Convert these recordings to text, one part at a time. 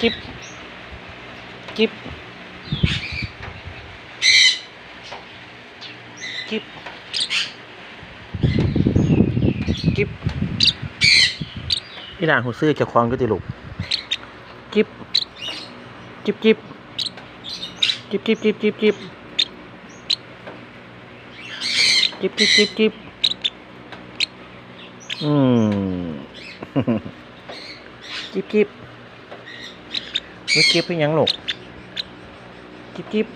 จิบจิบจิบจิบพี่นางหูซื้อเจะคลองก็ติลูกจิบจิบจิบจิบจิบจิบจิบจิบจิบจิบจิบจิบอืมจิบจิบ เก็บเพียยังหลกกิ๊บกิ๊บ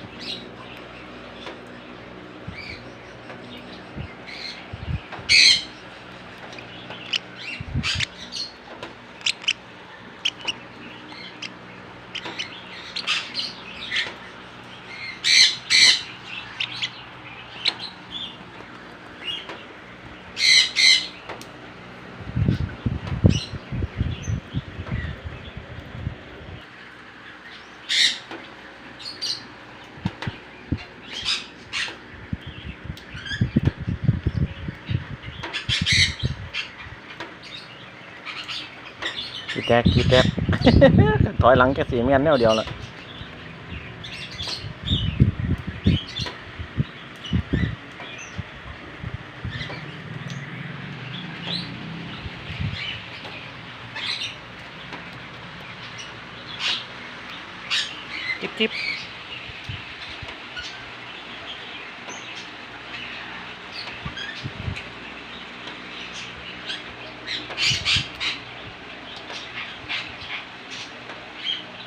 กีแตกกีแตก ถอยหลังแค่สีเมียนแนวเดียวละจิ๊บจิ๊บ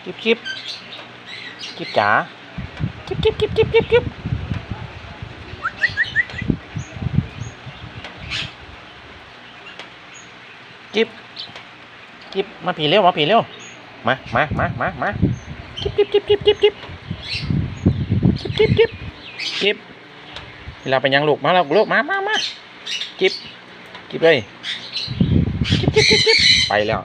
จิบจิบจิบจ๋าจิบจิบจิบจิบจิบจิบจิบจิบมาผีเร็วมาผีเร็วมามามามามาจิบจิบจิบจิบจิบจิบจิบจิบจิบจิบเวลาไปยังลูกมาแล้วลูกมามามาจิบจิบเลยจิบจิบจิบจิบไปแล้ว